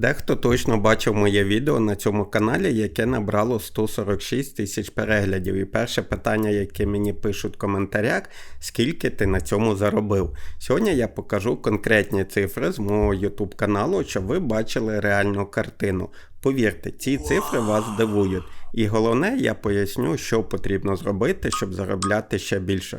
Дехто точно бачив моє відео на цьому каналі, яке набрало 146 тисяч переглядів. І перше питання, яке мені пишуть в коментарях, скільки ти на цьому заробив. Сьогодні я покажу конкретні цифри з мого YouTube каналу, щоб ви бачили реальну картину. Повірте, ці цифри вас здивують. І головне, я поясню, що потрібно зробити, щоб заробляти ще більше.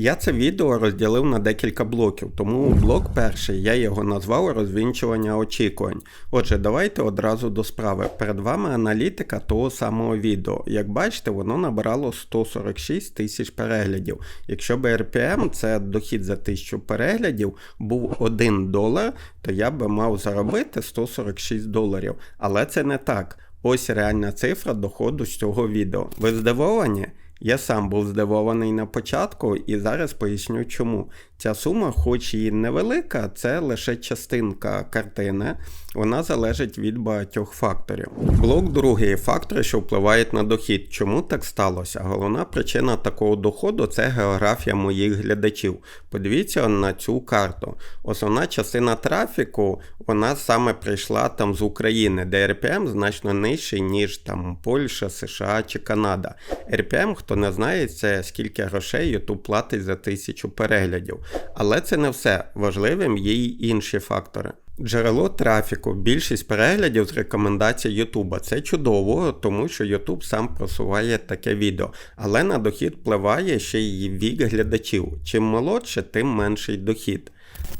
Я це відео розділив на декілька блоків, тому блок перший я його назвав розвінчування очікувань. Отже, давайте одразу до справи. Перед вами аналітика того самого відео. Як бачите, воно набрало 146 тисяч переглядів. Якщо б RPM, це дохід за 1000 переглядів, був 1 долар, то я би мав заробити 146 доларів. Але це не так. Ось реальна цифра доходу з цього відео. Ви здивовані? Я сам був здивований на початку і зараз поясню чому. Ця сума, хоч і невелика, це лише частинка картини, вона залежить від багатьох факторів. Блок другий фактори, що впливають на дохід. Чому так сталося? Головна причина такого доходу це географія моїх глядачів. Подивіться на цю карту. Основна частина трафіку, вона саме прийшла там з України, де RPM значно нижчий, ніж там Польща, США чи Канада. RPM, хто не знає, це скільки грошей YouTube платить за тисячу переглядів. Але це не все. Важливим є й інші фактори. Джерело трафіку, більшість переглядів з рекомендацій Ютуба. Це чудово, тому що Ютуб сам просуває таке відео. Але на дохід впливає ще й вік глядачів. Чим молодше, тим менший дохід.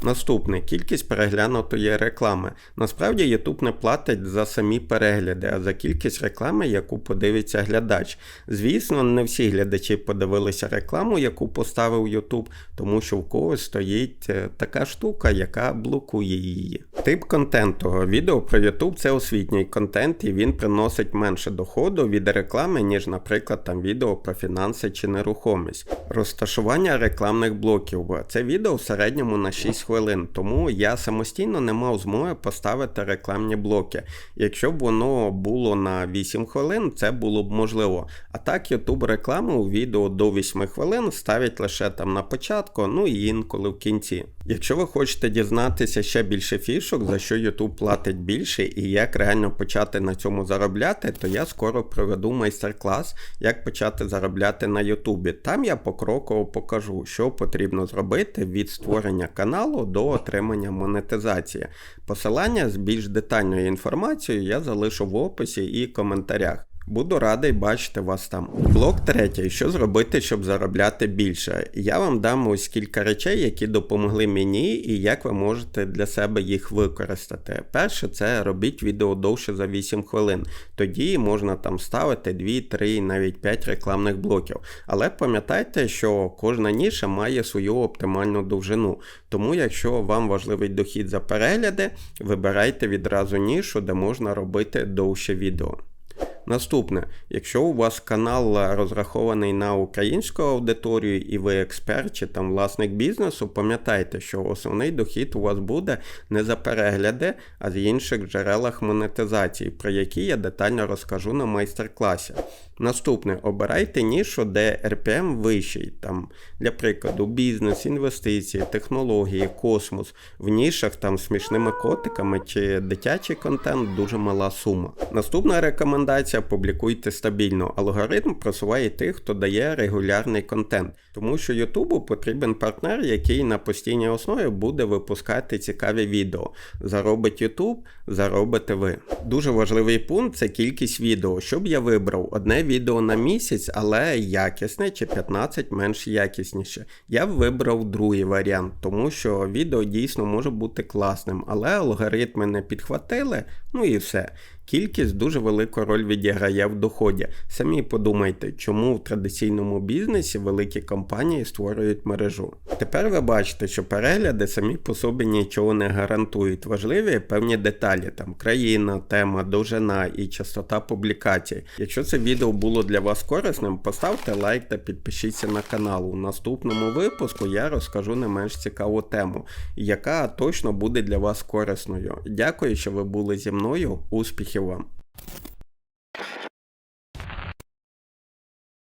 Наступне кількість переглянутої реклами. Насправді YouTube не платить за самі перегляди, а за кількість реклами, яку подивиться глядач. Звісно, не всі глядачі подивилися рекламу, яку поставив YouTube, тому що в когось стоїть е, така штука, яка блокує її. Тип контенту. Відео про YouTube це освітній контент, і він приносить менше доходу від реклами, ніж, наприклад, там відео про фінанси чи нерухомість. Розташування рекламних блоків. Це відео в середньому на 6 хвилин, тому я самостійно не мав змоги поставити рекламні блоки. Якщо б воно було на 8 хвилин, це було б можливо. А так, YouTube рекламу у відео до 8 хвилин ставить лише там на початку, ну і інколи в кінці. Якщо ви хочете дізнатися ще більше фішок, за що YouTube платить більше і як реально почати на цьому заробляти, то я скоро проведу майстер-клас, як почати заробляти на YouTube. Там я покроково покажу, що потрібно зробити від створення каналу до отримання монетизації. Посилання з більш детальною інформацією я залишу в описі і коментарях. Буду радий бачити вас там. Блок третій. Що зробити, щоб заробляти більше? Я вам дам ось кілька речей, які допомогли мені, і як ви можете для себе їх використати. Перше, це робіть відео довше за 8 хвилин. Тоді можна там ставити 2, 3, навіть 5 рекламних блоків. Але пам'ятайте, що кожна ніша має свою оптимальну довжину. Тому, якщо вам важливий дохід за перегляди, вибирайте відразу нішу, де можна робити довше відео. Наступне, якщо у вас канал розрахований на українську аудиторію і ви експерт чи там власник бізнесу, пам'ятайте, що основний дохід у вас буде не за перегляди, а з інших джерелах монетизації, про які я детально розкажу на майстер-класі. Наступне, обирайте нішу, де RPM вищий. Там, Для прикладу, бізнес, інвестиції, технології, космос. В нішах там смішними котиками чи дитячий контент дуже мала сума. Наступна рекомендація: публікуйте стабільно. Алгоритм просуває тих, хто дає регулярний контент. Тому що Ютубу потрібен партнер, який на постійній основі буде випускати цікаві відео. Заробить Ютуб, заробите ви. Дуже важливий пункт це кількість відео. Щоб я вибрав одне відео на місяць, але якісне чи 15 менш якісніше. Я б вибрав другий варіант, тому що відео дійсно може бути класним, але алгоритми не підхватили, ну і все. Кількість дуже велику роль відіграє в доході. Самі подумайте, чому в традиційному бізнесі великі компанії створюють мережу. Тепер ви бачите, що перегляди самі по собі нічого не гарантують. Важливі певні деталі, там країна, тема, довжина і частота публікацій. Якщо це відео було для вас корисним, поставте лайк та підпишіться на канал. У наступному випуску я розкажу не менш цікаву тему, яка точно буде для вас корисною. Дякую, що ви були зі мною. Успіхів вам!